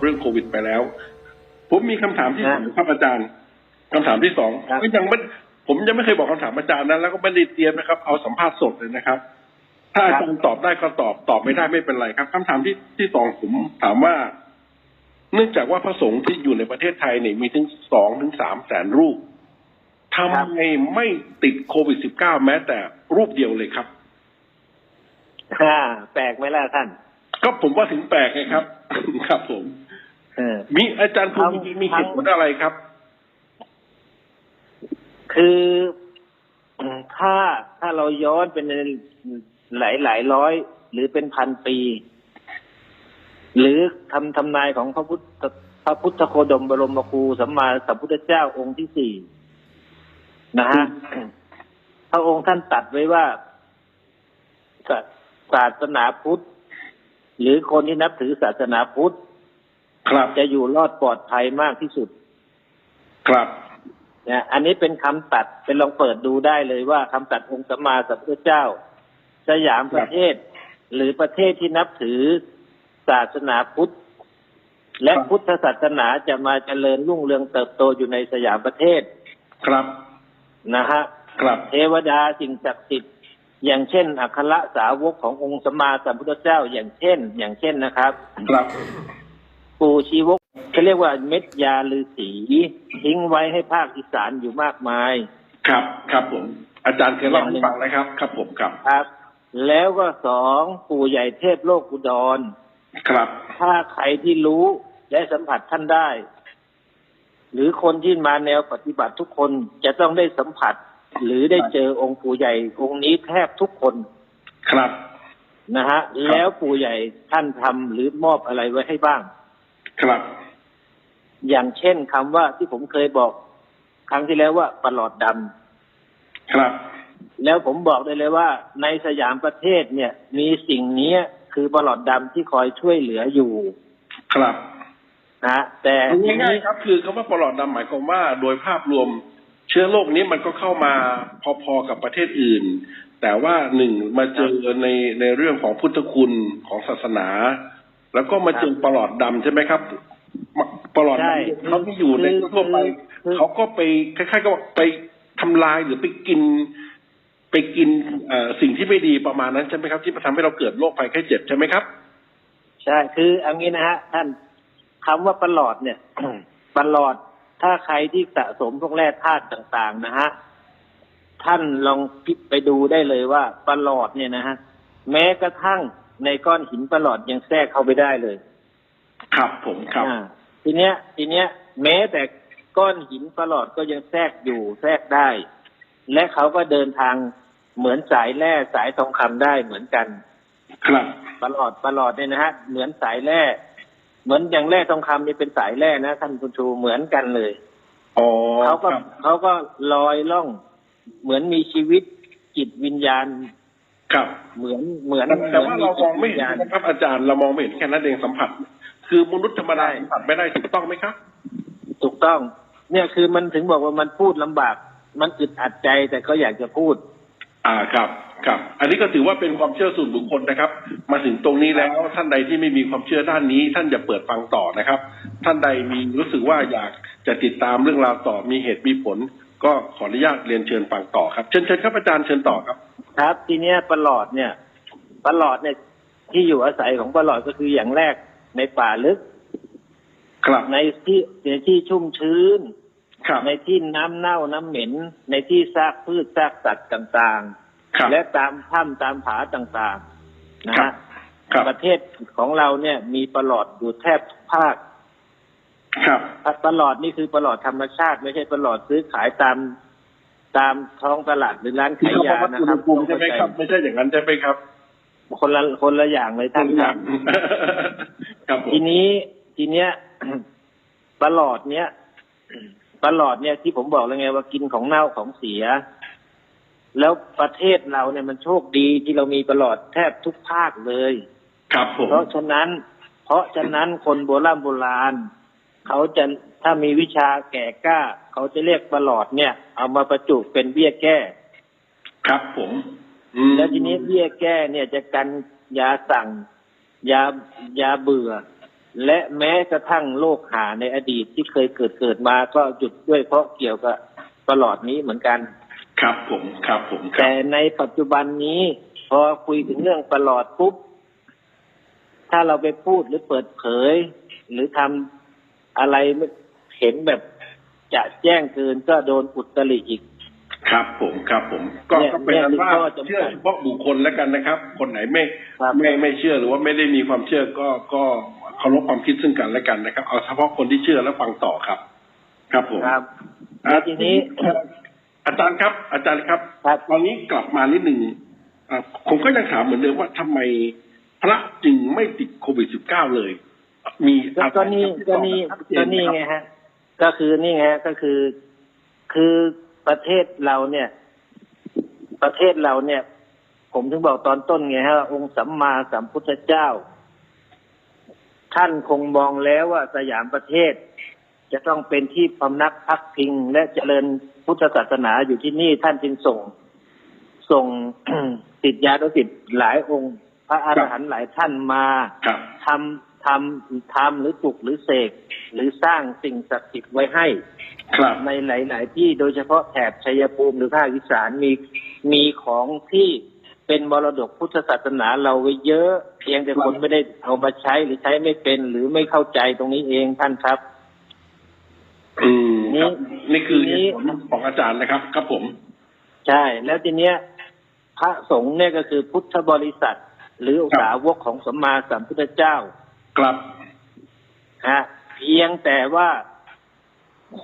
เรื่องโควิดไปแล้ว ผมมีคำถามที่สองครับอาจารย์คำถามที่สองครับก็ยังไม่ผมยังไม่เคยบอกคำถามอาจารย์นะแล้วก็ไม่ได้เตรียมนะครับ เอาสัมภาษณ์สดเลยนะครับ ถ้าอาจารย์ตอบได้ก็ตอบตอบไม่ได้ไม่เป็นไรครับคำถามที่ที่สองผมถามว่า เนื่องจากว่าพระสงฆ์ที่อยู่ในประเทศไทยเนี่ยมีถึงสองถึงสามแสนรูปทำไมไม่ติดโควิดสิบเก้าแม้แต่รูปเดียวเลยครับอ่าแปลกไหมล่ะท่าน ก็ผมว่าถึงแปลกไงครับ ครับผมเออมีอาจารย์ภูมิทำมีเหตุผลอะไรครับ คือถ้าถ้าเราย้อนเป็นหลายหลายร้อย หรือเป็นพันปี หรือคำทำนายของพระพุทธพระพุทธโคดมบรมครูสัมมาสัมพุทธเจ้าองค์ที่สี่นะฮะพระองค์ท่านตัดไว้ว่าศาศาสนาพุทธ หรือคนที่นับถือศาสนาพุทธครับจะอยู่รอดปลอดภัยมากที่สุด ครับนะอันนี้เป็นคำตัดเป็นลองเปิดดูได้เลยว่าคำตัดองค์สัมมาสัมพุทธเจ้า สยามประเทศ หรือประเทศที่นับถือศาสนาพุทธ และครับพุทธศาสนาจะมาเจริญรุ่งเรืองเติบโตอยู่ในสยามประเทศ ครับนะฮะครับเทวดาสิ่งศักดิ์สิทธิ์ อย่างเช่น อัครสาวกขององค์สัมมาสัมพุทธเจ้า อย่างเช่น อย่างเช่นนะครับครับปู่ชีวกเขาเรียกว่าเม็ดยาลือสีทิ้งไว้ให้ภาคอีสานอยู่มากมาย ครับครับผม อาจารย์เคยเล่าให้ฟังนะครับ ครับผมครับครับ แล้วก็สองปู่ใหญ่เทพโลกอุดร ครับ ถ้าใครที่รู้และสัมผัสท่านได้ หรือคนที่มาแนวปฏิบัติทุกคนจะต้องได้สัมผัส หรือได้เจอองค์ปู่ใหญ่องค์นี้แทบทุกคนครับนะฮะ แล้วปู่ใหญ่ท่านทำหรือมอบอะไรไว้ให้บ้าง ครับ อย่างเช่นคำว่าที่ผมเคยบอก ครั้งที่แล้วว่าประหลอดดำครับ แล้วผมบอกได้เลยว่า ในสยามประเทศเนี่ย มีสิ่งเนี้ยคือประหลอดดำที่คอยช่วยเหลืออยู่ ครับนะฮะแต่คือง่ายๆครับ คือคำว่าปลอดดำหมายความว่า โดยภาพรวมเชื้อโรคนี้มันก็เข้ามาพอๆกับประเทศอื่น แต่ว่าหนึ่งมาเจอในในเรื่องของพุทธคุณของศาสนา แล้วก็มาเจอปลอดดำใช่ไหมครับปลอดใช่ดำเขาไม่อยู่ในทั่วไปคือเขาก็ไปคล้ายๆกับไปทำลายหรือไปกิน ไปกินเอ่อสิ่งที่ไม่ดีประมาณนั้นใช่ไหมครับ ที่มาทำให้เราเกิดโรคภัยไข้เจ็บใช่ไหมครับ ใช่คือเอันนี้นะฮะท่านคำว่าประหลอดเนี่ยประหลอด ถ้าใครที่สะสมพวกแร่ธาตุต่างๆนะฮะท่านลองพิไปดูได้เลยว่าประหลอดเนี่ยนะฮะแม้กระทั่งในก้อนหินประหลอดยังแทรกเข้าไปได้เลย ครับผมครับอ่าทีเนี้ย ทีเนี้ย แม้แต่ก้อนหินประหลอดก็ยังแทรกอยู่แทรกได้ และเขาก็เดินทางเหมือนสายแร่สายทองคำได้เหมือนกัน ครับประหลอดประหลอดเนี่ยนะฮะเหมือนสายแร่ เหมือนอย่างแร่ทองคำนี่เป็นสายแร่นะท่านคุณชูเหมือนกันเลยอ๋อเขาก็ครับเขาก็ลอยล่อง เหมือนมีชีวิตจิตวิญญาณครับเหมือนเหมือนแต่แต่ว่าเรามองไม่จิตเห็วิญญานณนะครับอาจารย์เรามองไม่เห็นแค่นั้นเองสัมผัส คือมนุษย์ธรรมดาใช่สัมผัสไม่ได้ถูกต้องไหมครับ ถูกต้อง เนี่ยคือมันถึงบอกว่ามันพูดลำบาก มันอึดอัดใจแต่ก็อยากจะพูด อ่าครับ ครับ อันนี้ก็ถือว่าเป็นความเชื่อส่วนบุคคลนะครับ มาถึงตรงนี้แล้วท่านใดที่ไม่มีความเชื่อด้านนี้ ท่านอย่าเปิดฟังต่อนะครับ ท่านใดมีรู้สึกว่าอยากจะติดตามเรื่องราวต่อมีเหตุมีผล ก็ขออนุญาตเรียนเชิญฟังต่อครับเชิญเชิญครับอาจารย์เชิญต่อครับ ครับ ทีเนี้ยประหลอดเนี่ยประหลอดเนี่ยที่อยู่อาศัยของประหลอดก็คืออย่างแรกในป่าลึกครับในที่ในที่ชุ่มชื้นครับในที่น้ำเน่าน้ำเหม็น ในที่ซากพืชซากสัตว์ต่างครับๆและตามถ้ำตามผาต่างๆ นะครัฮะบครับประเทศของเราเนี่ยมีประหลอดอยู่แทบทุกภาค ครับประหลอดนี่คือประหลอดธรรมชาติ ไม่ใช่ประหลอดซื้อขายตามตามท้องตลาดหรือร้านที่ขายเขาบยาอกว่านะอุคณรัหบภูมิใช่ไหมครับ ไม่ใช่อย่างนั้นใช่ไหมครับ คนละคนละอย่างเลยท่านครับครับผมทีนี้ทีเนี้ยประหลอดเนี้ยประหลอดเนี่ยที่ผมบอกแล้วไงว่ากินของเน่าของเสีย แล้วประเทศเราเนี่ยมันโชคดีที่เรามีประหลอดแทบทุกภาคเลย ครับผม เพราะฉะนั้น เพราะฉะนั้นคนโบราณโบราณเขาจะถ้ามีวิชาแก่กล้า เขาจะเรียกประหลอดเนี่ย เอามาประจุเป็นเบี้ยแก้ ครับผมอืมแล้วทีนี้เบี้ยแก้เนี่ยจะกันยาสั่ง ยายาเบื่อ และแม้กระทั่งโรคหาในอดีตที่เคยเกิดเกิดมาก็หยุดด้วยเพราะเกี่ยวกับประหลอดนี้เหมือนกัน ครับผมครับผมครัแต่บในปัจจุบันนี้ พอคุยถึงเรื่องประหลอดปุ๊บ ถ้าเราไปพูดหรือเปิดเผย หรือทำอะไรไม่เห็นแบบจะแจ้งเกินก็โดนอุตริอีกครับผมครับผมก็เนี่ยก็เป็นอันว่าเนี่ยคือข้อจำกัดเชื่อเฉพาะบุคคลแล้วกันนะครับ คนไหนไม่ครับไม่ไม่เชื่อหรือว่าไม่ได้มีความเชื่อก็ก็เคารพความคิดซึ่งกันและกันนะครับ เอาเฉพาะคนที่เชื่อแล้วฟังต่อครับ ครับผมครับอ่าแล้วทีนี้ อาจารย์ครับ อาจารย์ครับครับตอนนี้กลับมานิดหนึ่งอ่าผมก็ยังถามเหมือนเดิมว่าทำไมพระจึงไม่ติดโควิดสิบเก้าเลย มีก็อะไรก็นี่ที่ก็ตอบนี่ชัดเจก็หมนี่ครับไงฮะ ก็คือนี่ไงฮะก็คือคือประเทศเราเนี่ย ประเทศเราเนี่ย ผมถึงบอกตอนต้นไงฮะองค์สัมมาสัมพุทธเจ้า ท่านคงมองแล้วว่าสยามประเทศ จะต้องเป็นที่พำนักพักพิง และเจริญพุทธศาสนาอยู่ที่นี่ท่านจึงส่ง ส่งติดยานุสิทธิ์หลายองค์ พระอรหันต์หลายท่านมาครับทำทำทำหรือปลุกหรือเสกหรือสร้างสิ่งศักดิ์สิทธิ์ไว้ให้ครับในหลาย ๆ ที่โดยเฉพาะแถบชัยภูมิหรือภาคอีสานมีมีของที่เป็นมรดกพุทธศาสนาเราไว้เยอะ เพียงแต่คนไม่ได้เอามาใช้หรือใช้ไม่เป็นหรือไม่เข้าใจตรงนี้เองท่านครับอืมครับ นี่นี่คือทีนี้เหตุผลของอาจารย์นะครับ ครับผม ใช่ แล้วทีเนี้ย พระสงฆ์เนี่ยก็คือพุทธบริษัท หรือครับสาวกของสมมาสัมพุทธเจ้า ครับฮะเพียงแต่ว่า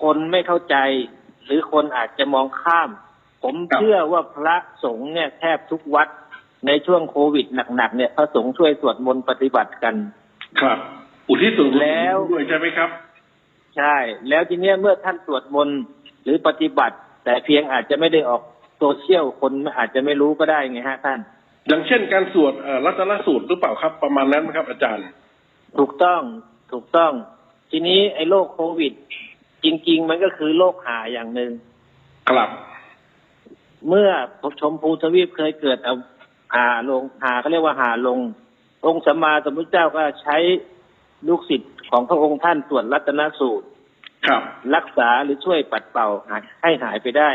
คนไม่เข้าใจ หรือคนอาจจะมองข้าม ผมครับเชื่อว่าพระสงฆ์เนี่ยแทบทุกวัดในช่วงโควิดหนักๆเนี่ยพระสงฆ์ช่วยสวดมนต์ปฏิบัติกัน ครับ อุทิศส่วนกุศแล้วด้วยใช่ไหมครับ ใช่ แล้วทีเนี้ยเมื่อท่านสวดมนต์หรือปฏิบัติ แต่เพียงอาจจะไม่ได้ออกโซเชียลคนอาจจะไม่รู้ก็ได้ไงฮะท่าน อย่างเช่นการสวดเอ่อรัตนสูตรหรือเปล่าครับ ประมาณนั้นไหมครับอาจารย์ ถูกต้องถูกต้อง ทีนี้ไอ้โรคโควิด จริง ๆ มันก็คือโรคหาอย่างหนึ่งครับ เมื่อชมพูทวีปเคยเกิดเอาหาลงหาเขาเรียกว่าหาลง องค์สัมมาสัมพุทธเจ้าก็ใช้ ลูกศิษย์ของพระองค์ท่านตรวจรัตนสูตร ครับ รักษาหรือช่วยปัดเป่าหายให้หายไปได้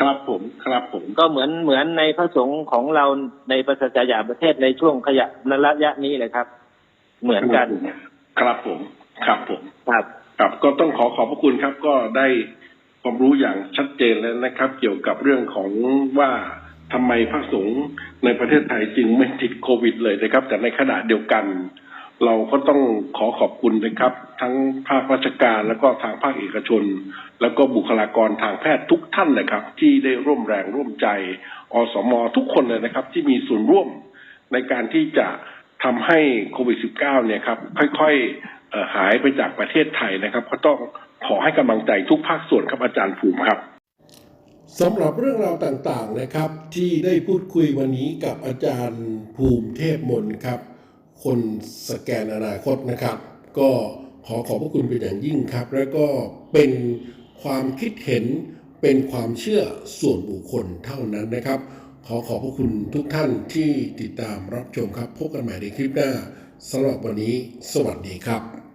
ครับผมครับผมก็เหมือนเหมือนในพระสงฆ์ของเราในประเทศยาประเทศในช่วงขยะระยะนี้เลยครับ เหมือนกัน ครับผม ครับผมครับครับก็ต้องขอขอบพระคุณครับ ก็ได้ความรู้อย่างชัดเจนแล้วนะครับ เกี่ยวกับเรื่องของว่าทำไมพระสงฆ์ในประเทศไทยจึงไม่ติดโควิดเลยนะครับ แต่ในขณะเดียวกัน เราก็ต้องขอขอบคุณนะครับ ทั้งภาคราชการแล้วก็ทางภาคเอกชน แล้วก็บุคลากรทางแพทย์ทุกท่านนะครับ ที่ได้ร่วมแรงร่วมใจ อสม ทุกคนเลยนะครับ ที่มีส่วนร่วมในการที่จะทำให้โควิด -19 เนี่ยครับค่อยๆหายไปจากประเทศไทยนะครับ ก็ต้องขอให้กำลังใจทุกภาคส่วนครับอาจารย์ภูมิครับสำหรับเรื่องราวต่างๆนะครับ ที่ได้พูดคุยวันนี้กับอาจารย์ภูมิเทพมนครับ คนสแกนอนาคตนะครับ ก็ขอขอบพระคุณเป็นอย่างยิ่งครับ แล้วก็เป็นความคิดเห็นเป็นความเชื่อส่วนบุคคลเท่านั้นนะครับ ขอขอบพระคุณทุกท่านที่ติดตามรับชมครับ พบกันใหม่ในคลิปหน้าสำหรับวันนี้ สวัสดีครับ